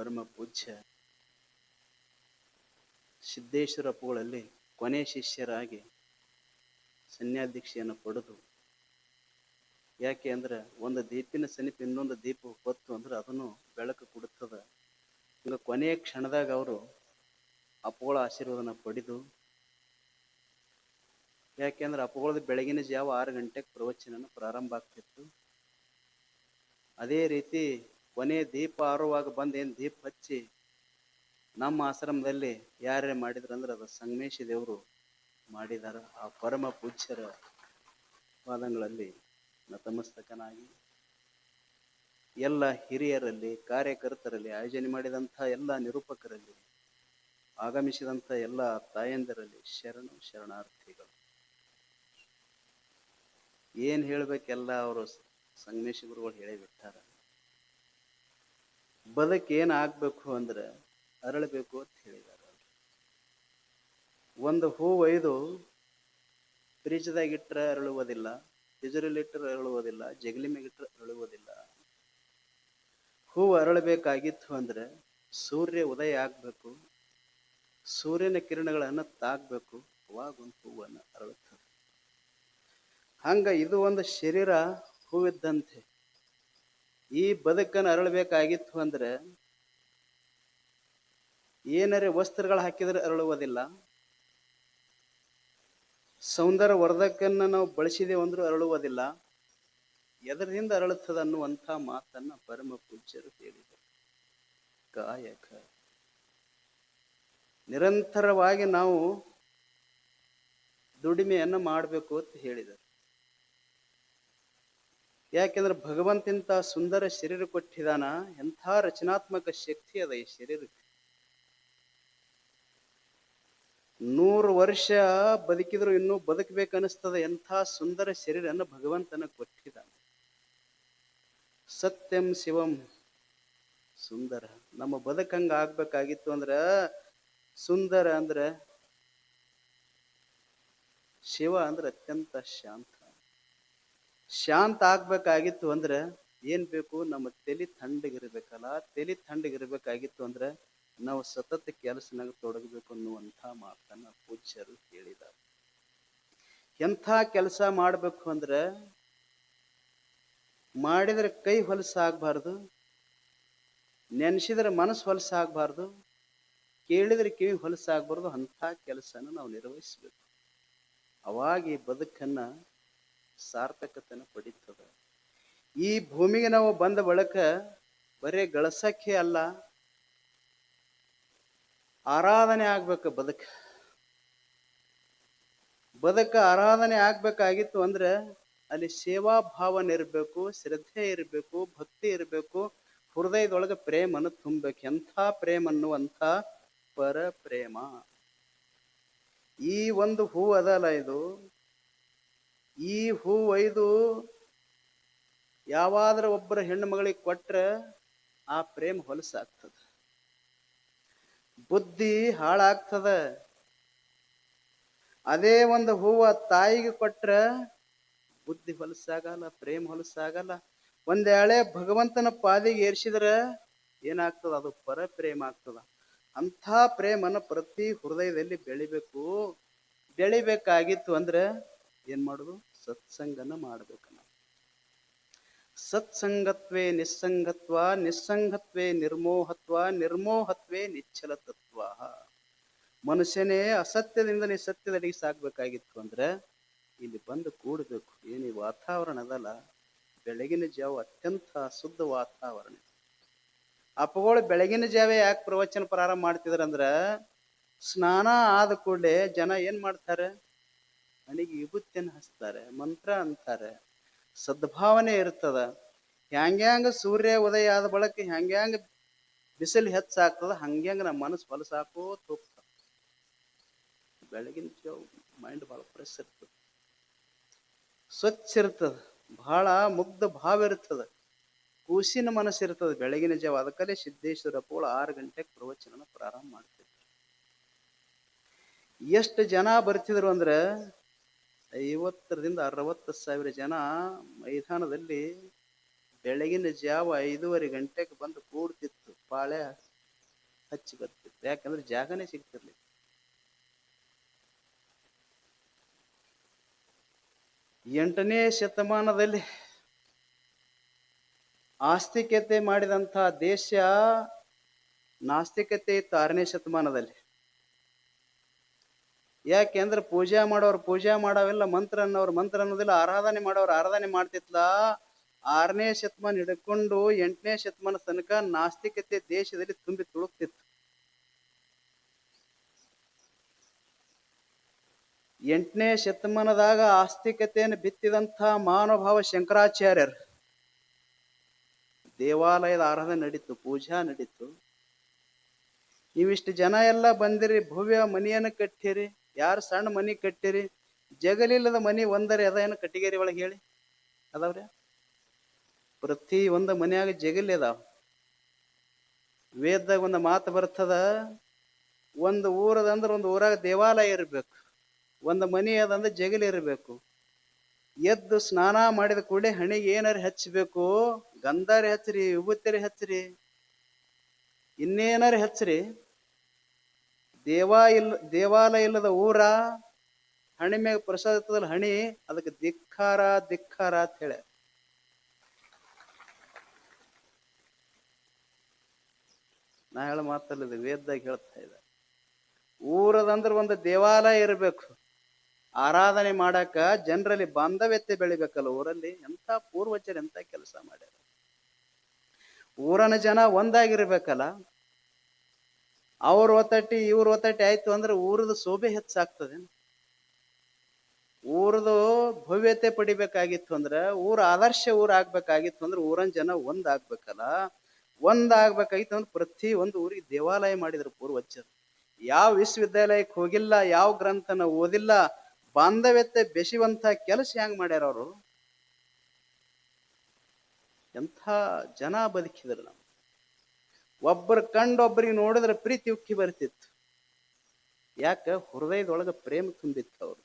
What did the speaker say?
ಪರಮ ಪೂಜ್ಯ ಸಿದ್ದೇಶ್ವರ ಅಪ್ಪುಗಳಲ್ಲಿ ಕೊನೆ ಶಿಷ್ಯರಾಗಿ ಸನ್ಯಾದೀಕ್ಷೆಯನ್ನು ಪಡೆದು, ಯಾಕೆ ಅಂದ್ರೆ ಒಂದು ದೀಪಿನ ಸನಿಪ ಇನ್ನೊಂದು ದೀಪ ಹೊತ್ತು ಅಂದ್ರೆ ಅದನ್ನು ಬೆಳಕು ಕೊಡುತ್ತದ. ಈಗ ಕೊನೆಯ ಕ್ಷಣದಾಗ ಅವರು ಅಪ್ಪುಗಳ ಆಶೀರ್ವಾದನ ಪಡೆದು ಯಾಕೆಂದ್ರೆ ಅಪ್ಪುಗಳದ ಬೆಳಗಿನ ಜಾವ ಆರು ಗಂಟೆಗೆ ಪ್ರವಚನ ಪ್ರಾರಂಭ ಆಗ್ತಿತ್ತು. ಅದೇ ರೀತಿ ಕೊನೆ ದೀಪ ಆರುವಾಗ ಬಂದು ಏನು ದೀಪ ಹಚ್ಚಿ ನಮ್ಮ ಆಶ್ರಮದಲ್ಲಿ ಯಾರೇ ಮಾಡಿದ್ರು ಅಂದ್ರೆ ಅದು ಸಂಗಮೇಶ ದೇವರು ಮಾಡಿದಾರ. ಆ ಪರಮ ಪೂಜ್ಯರ ಪಾದಗಳಲ್ಲಿ ನತಮಸ್ತಕನಾಗಿ ಎಲ್ಲ ಹಿರಿಯರಲ್ಲಿ, ಕಾರ್ಯಕರ್ತರಲ್ಲಿ, ಆಯೋಜನೆ ಮಾಡಿದಂಥ ಎಲ್ಲ ನಿರೂಪಕರಲ್ಲಿ, ಆಗಮಿಸಿದಂಥ ಎಲ್ಲ ತಾಯಂದಿರಲ್ಲಿ ಶರಣು ಶರಣಾರ್ಥಿಗಳು. ಏನ್ ಹೇಳ್ಬೇಕೆಲ್ಲ ಅವರು ಸಂಗಮೇಶ ಗುರುಗಳು ಹೇಳಿ ಬಿಟ್ಟಾರ ಬದುಕು ಏನಾಗಬೇಕು ಅಂದ್ರೆ ಅರಳಬೇಕು ಅಂತ ಹೇಳಿದ್ದಾರೆ. ಒಂದು ಹೂ ಒಯ್ದು ಫ್ರಿಜ್ದಾಗಿಟ್ಟರೆ ಅರಳುವುದಿಲ್ಲ ತಿಜುರಲ್ಲಿ ಇಟ್ಟರೆ ಅರಳುವುದಿಲ್ಲ ಜಗಲಿ ಮೇಗಿಟ್ಟರೆ ಅರಳುವುದಿಲ್ಲ. ಹೂ ಅರಳಬೇಕಾಗಿತ್ತು ಅಂದ್ರೆ ಸೂರ್ಯ ಉದಯ ಆಗಬೇಕು, ಸೂರ್ಯನ ಕಿರಣಗಳನ್ನು ತಾಗಬೇಕು ಅವಾಗ ಒಂದು ಹೂವನ್ನು ಅರಳುತ್ತದೆ. ಹಂಗ ಇದು ಒಂದು ಶರೀರ ಹೂವಿದ್ದಂತೆ. ಈ ಬದುಕನ್ನು ಅರಳಬೇಕಾಗಿತ್ತು ಅಂದ್ರೆ ಏನರೆ ವಸ್ತ್ರಗಳು ಹಾಕಿದ್ರೆ ಅರಳುವುದಿಲ್ಲ. ಸೌಂದರ್ಯ ವರ್ಧಕನ್ನ ನಾವು ಬಳಸಿದೇವು ಅಂದ್ರೂ ಅರಳುವುದಿಲ್ಲ. ಎದರಿಂದ ಅರಳುತ್ತದೆ ಅನ್ನುವಂಥ ಮಾತನ್ನ ಪರಮ ಪೂಜ್ಯರು ಹೇಳಿದರು. ಕಾಯಕ. ನಿರಂತರವಾಗಿ ನಾವು ದುಡಿಮೆಯನ್ನು ಮಾಡಬೇಕು ಅಂತ ಹೇಳಿದರು. ಯಾಕೆಂದ್ರೆ ಭಗವಂತಿಂತ ಸುಂದರ ಶರೀರ ಕೊಟ್ಟಿದಾನ, ಎಂಥ ರಚನಾತ್ಮಕ ಶಕ್ತಿ ಅದ ಈ ಶರೀರಕ್ಕೆ ನೂರು ವರ್ಷ ಬದುಕಿದ್ರು ಇನ್ನೂ ಬದುಕಬೇಕನ್ನಿಸ್ತದ ಎಂಥ ಸುಂದರ ಶರೀರನ್ನು ಭಗವಂತನ ಕೊಟ್ಟಿದ್ದಾನೆ ಸತ್ಯಂ ಶಿವಂ ಸುಂದರ. ನಮ್ಮ ಬದುಕಂಗ ಆಗ್ಬೇಕಾಗಿತ್ತು ಅಂದ್ರ ಸುಂದರ ಅಂದ್ರ ಶಿವ ಅಂದ್ರೆ ಅತ್ಯಂತ ಶಾಂತ. ಶಾಂತ ಆಗ್ಬೇಕಾಗಿತ್ತು ಅಂದ್ರೆ ಏನ್ ಬೇಕು? ನಮ್ಮ ತಲೆ ತಣ್ಣಗಿರ್ಬೇಕಲ್ಲ ತಲೆ ತಣ್ಣಗಿರ್ಬೇಕಾಗಿತ್ತು ಅಂದ್ರೆ ನಾವು ಸತತ ಕೆಲಸನಾಗ ತೊಡಗಬೇಕು ಅನ್ನುವಂಥ ಮಾತನ್ನ ಪೂಜ್ಯರು ಹೇಳಿದ್ದಾರೆ. ಎಂಥ ಕೆಲಸ ಮಾಡಬೇಕು ಅಂದ್ರೆ ಮಾಡಿದ್ರೆ ಕೈ ಹೊಲಸಾಗಬಾರ್ದು ನೆನೆಸಿದ್ರೆ ಮನಸ್ಸು ಹೊಲಸಾಗಬಾರ್ದು ಕೇಳಿದ್ರೆ ಕಿವಿ ಹೊಲಸಾಗಬಾರ್ದು ಅಂಥ ಕೆಲಸನ ನಾವು ನಿರ್ವಹಿಸ್ಬೇಕು. ಅವಾಗಿ ಬದುಕನ್ನ ಸಾರ್ಥಕತೆನ ಪಡೀತದ ಈ ಭೂಮಿಗೆ ನಾವು ಬಂದ ಬಳಕ ಬರೇ ಗಳಸಕ್ಕೆ ಅಲ್ಲ, ಆರಾಧನೆ ಆಗ್ಬೇಕು ಬದುಕ. ಬದುಕ ಆರಾಧನೆ ಆಗ್ಬೇಕಾಗಿತ್ತು ಅಂದ್ರೆ ಅಲ್ಲಿ ಸೇವಾ ಭಾವನೆ ಇರಬೇಕು, ಶ್ರದ್ಧೆ ಇರಬೇಕು, ಭಕ್ತಿ ಇರಬೇಕು, ಹೃದಯದೊಳಗೆ ಪ್ರೇಮನ್ನು ತುಂಬಬೇಕು. ಎಂಥ ಪ್ರೇಮ ಅನ್ನುವಂಥ ಪರ ಪ್ರೇಮ ಈ ಒಂದು ಹೂ ಅದಲ್ಲ ಇದು. ಈ ಹೂ ಒಯ್ದು ಯಾವಾದ್ರ ಒಬ್ಬರ ಹೆಣ್ಣು ಮಗಳಿಗೆ ಕೊಟ್ರೆ ಆ ಪ್ರೇಮ ಹೊಲಸಾಗ್ತದ. ಬುದ್ಧಿ ಹಾಳಾಗ್ತದ. ಅದೇ ಒಂದು ಹೂವ ತಾಯಿಗೆ ಕೊಟ್ರ ಬುದ್ಧಿ ಹೊಲಸಾಗಲ್ಲ, ಪ್ರೇಮ ಹೊಲಸಾಗಲ್ಲ. ಒಂದೇಳೆ ಭಗವಂತನ ಪಾದಿಗೆ ಏರ್ಸಿದ್ರ ಏನಾಗ್ತದ? ಅದು ಪರ ಪ್ರೇಮ ಆಗ್ತದ. ಅಂಥ ಪ್ರೇಮನ ಪ್ರತಿ ಹೃದಯದಲ್ಲಿ ಬೆಳಿಬೇಕು. ಬೆಳಿಬೇಕಾಗಿತ್ತು ಅಂದ್ರೆ ಏನ್ ಮಾಡುದು? ಸತ್ಸಂಗನ ಮಾಡಬೇಕು ನಾವು. ಸತ್ಸಂಗತ್ವೇ ನಿಸ್ಸಂಗತ್ವ, ನಿಸ್ಸಂಗತ್ವೇ ನಿರ್ಮೋಹತ್ವ, ನಿರ್ಮೋಹತ್ವೇ ನಿಚ್ಚಲ ತತ್ವ ಮನುಷ್ಯನೇ ಅಸತ್ಯದಿಂದ ನೀ ಸತ್ಯದಡಿಗೆ ಸಾಕ್ಬೇಕಾಗಿತ್ತು ಅಂದ್ರೆ ಇಲ್ಲಿ ಬಂದು ಕೂಡಬೇಕು. ಏನು ಈ ವಾತಾವರಣ ಅದಲ್ಲ? ಬೆಳಗಿನ ಜಾವ ಅತ್ಯಂತ ಶುದ್ಧ ವಾತಾವರಣ. ಅಪ್ಪಗಳು ಬೆಳಗಿನ ಜಾವ ಯಾಕೆ ಪ್ರವಚನ ಪ್ರಾರಂಭ ಮಾಡ್ತಿದ್ರಂದ್ರ, ಸ್ನಾನ ಆದ ಕೂಡಲೇ ಜನ ಏನ್ ಮಾಡ್ತಾರೆ? ಮನೆಗೆ ವಿಭೂತಿಯನ್ನು ಹಚ್ತಾರೆ, ಮಂತ್ರ ಅಂತಾರೆ. ಸದ್ಭಾವನೆ ಇರ್ತದ. ಹ್ಯಾಂಗ್ಯಾಂಗ ಸೂರ್ಯ ಉದಯ ಆದ ಬಳಕ ಹ್ಯಾಂಗ್ಯಾಂಗ ಬಿಸಿಲು ಹೆಚ್ಚಾಗ್ತದ ಹಂಗ್ಯಾಂಗ ನಮ್ಮ ಮನಸ್ಸು ಹೊಲಸಾಕೋತ ಹೋಗ್ತದ ಬೆಳಗಿನ ಜಾವ ಮೈಂಡ್ ಭಾಳ ಫ್ರೆಶ್ ಇರ್ತದ. ಸ್ವಚ್ಛ ಇರ್ತದ. ಬಹಳ ಮುಗ್ಧ ಭಾವ ಇರ್ತದ. ಕೂಸಿನ ಮನಸ್ಸು ಇರ್ತದ. ಬೆಳಗಿನ ಜಾವ ಅದಕ್ಕಲ್ಲೇ ಸಿದ್ದೇಶ್ವರಪ್ಪಗಳು ಆರು ಗಂಟೆಗೆ ಪ್ರವಚನ ಪ್ರಾರಂಭ ಮಾಡ್ತಿದ್ರು. ಎಷ್ಟು ಜನ ಬರ್ತಿದ್ರು ಅಂದ್ರೆ ಐವತ್ತರಿಂದ ಅರವತ್ತು ಸಾವಿರ ಜನ ಮೈದಾನದಲ್ಲಿ ಬೆಳಗಿನ ಜಾವ ಐದೂವರೆ ಗಂಟೆಗೆ ಬಂದು ಕೂಡ್ತಿತ್ತು. ಪಾಳೆ ಹಚ್ಚಿ ಬರ್ತಿತ್ತು. ಯಾಕಂದ್ರೆ ಜಾಗನೇ ಸಿಗ್ತಿರ್ಲಿಲ್ಲ. ಎಂಟನೇ ಶತಮಾನದಲ್ಲಿ ಆಸ್ತಿಕತೆ ಮಾಡಿದಂಥ ದೇಶ ನಾಸ್ತಿಕತೆ ಇತ್ತು. ಆರನೇ ಶತಮಾನದಲ್ಲಿ ಯಾಕೆಂದ್ರೆ ಪೂಜೆ ಮಾಡೋರು ಪೂಜೆ ಮಾಡೋವೆಲ್ಲ ಮಂತ್ರ ಅನ್ನೋರು, ಮಂತ್ರ ಅನ್ನೋದಿಲ್ಲ, ಆರಾಧನೆ ಮಾಡೋರು ಆರಾಧನೆ ಮಾಡ್ತಿತ್ಲ. ಆರನೇ ಶತಮಾನ ಹಿಡ್ಕೊಂಡು ಎಂಟನೇ ಶತಮಾನ ತನಕ ನಾಸ್ತಿಕತೆ ದೇಶದಲ್ಲಿ ತುಂಬಿ ತುಳುಕ್ತಿತ್ತು. ಎಂಟನೇ ಶತಮಾನದಾಗ ಆಸ್ತಿಕತೆಯನ್ನು ಬಿತ್ತಿದಂಥ ಮಹಾನುಭಾವ ಶಂಕರಾಚಾರ್ಯರು ದೇವಾಲಯದ ಆರಾಧನೆ ನಡೀತು, ಪೂಜಾ ನಡೀತು. ನೀವಿಷ್ಟು ಜನ ಎಲ್ಲ ಬಂದಿರಿ, ಭವ್ಯ ಮನೆಯನ್ನು ಕಟ್ಟಿರಿ, ಯಾರು ಸಣ್ಣ ಮನಿ ಕಟ್ಟಿರಿ, ಜಗಲಿಲ್ಲದ ಮನಿ ಒಂದರೆ ಅದ ಏನು ಕಟ್ಟಿಗೇರಿ ಒಳಗೆ ಹೇಳಿ. ಅದಾವ್ರಿ? ಪ್ರತಿ ಒಂದು ಮನೆಯಾಗ ಜಗಲಿ ಅದಾವ. ವೇದದಾಗ ಒಂದು ಮಾತು ಬರ್ತದ, ಒಂದು ಊರದಂದ್ರೆ ಒಂದು ಊರಾಗ ದೇವಾಲಯ ಇರಬೇಕು, ಒಂದು ಮನಿ ಅದಂದ್ರೆ ಜಗಲಿ ಇರಬೇಕು. ಎದ್ದು ಸ್ನಾನ ಮಾಡಿದ ಕೂಡಲೇ ಹಣಿಗೆ ಏನಾರ ಹಚ್ಚಬೇಕು ಗಂಧಾರಿ ಹಚ್ಚಿರಿ ವಿಭೂತಿರಿ ಹಚ್ಚ್ರಿ ಇನ್ನೇನಾರ ಹೆಚ್ಚರಿ? ದೇವಾ ಇಲ್, ದೇವಾಲಯ ಇಲ್ಲದ ಊರ ಹಣಿ ಮ್ಯಾಗ ಪ್ರಸಾದ ಹಣಿ, ಅದಕ್ಕೆ ಧಿಕ್ಕಾರ ಧಿಕ್ಕಾರ ಅಂತ ಹೇಳ. ನಾ ಹೇಳ ಮಾತಲ್ಲ ಇದು ವೇದ್ದಾಗ ಹೇಳ್ತಾ ಇದ್ದ. ಊರದಂದ್ರ ಒಂದು ದೇವಾಲಯ ಇರಬೇಕು. ಆರಾಧನೆ ಮಾಡಾಕ ಜನರಲ್ಲಿ ಬಾಂಧವ್ಯತೆ ಬೆಳಿಬೇಕಲ್ಲ ಊರಲ್ಲಿ? ಎಂತ ಪೂರ್ವಜರು ಎಂತ ಕೆಲಸ ಮಾಡ್ಯಾರ? ಊರನ ಜನ ಒಂದಾಗಿರ್ಬೇಕಲ್ಲ? ಅವ್ರ ಒತ್ತಟ್ಟಿ, ಇವ್ರ ಒತ್ತಟ್ಟಿ ಆಯ್ತು ಅಂದ್ರೆ ಊರದ ಶೋಭೆ ಹೆಚ್ಚಾಗ್ತದೆ. ಊರದು ಭವ್ಯತೆ ಪಡಿಬೇಕಾಗಿತ್ತು ಅಂದ್ರೆ, ಊರ ಆದರ್ಶ ಊರ ಆಗ್ಬೇಕಾಗಿತ್ತು ಅಂದ್ರೆ ಊರನ್ ಜನ ಒಂದಾಗ್ಬೇಕಲ್ಲ ಒಂದಾಗ್ಬೇಕಾಗಿತ್ತು ಅಂದ್ರೆ ಪ್ರತಿ ಒಂದು ಊರಿಗೆ ದೇವಾಲಯ ಮಾಡಿದ್ರು ಪೂರ್ವಜರು. ಯಾವ ವಿಶ್ವವಿದ್ಯಾಲಯಕ್ಕೆ ಹೋಗಿಲ್ಲ, ಯಾವ ಗ್ರಂಥನ ಓದಿಲ್ಲ, ಬಾಂಧವ್ಯತೆ ಬೆಸಿವಂತ ಕೆಲಸ ಹೆಂಗ್ ಮಾಡ್ಯಾರ ಅವರು? ಎಂಥ ಜನ ಬದುಕಿದ್ರು ಒಬ್ಬರು ಕಂಡು ಒಬ್ಬರಿಗೆ ನೋಡಿದ್ರೆ ಪ್ರೀತಿ ಉಕ್ಕಿ ಬರ್ತಿತ್ತು ಯಾಕ? ಹೃದಯದೊಳಗೆ ಪ್ರೇಮ ತುಂಬಿತ್ತು ಅವ್ರು.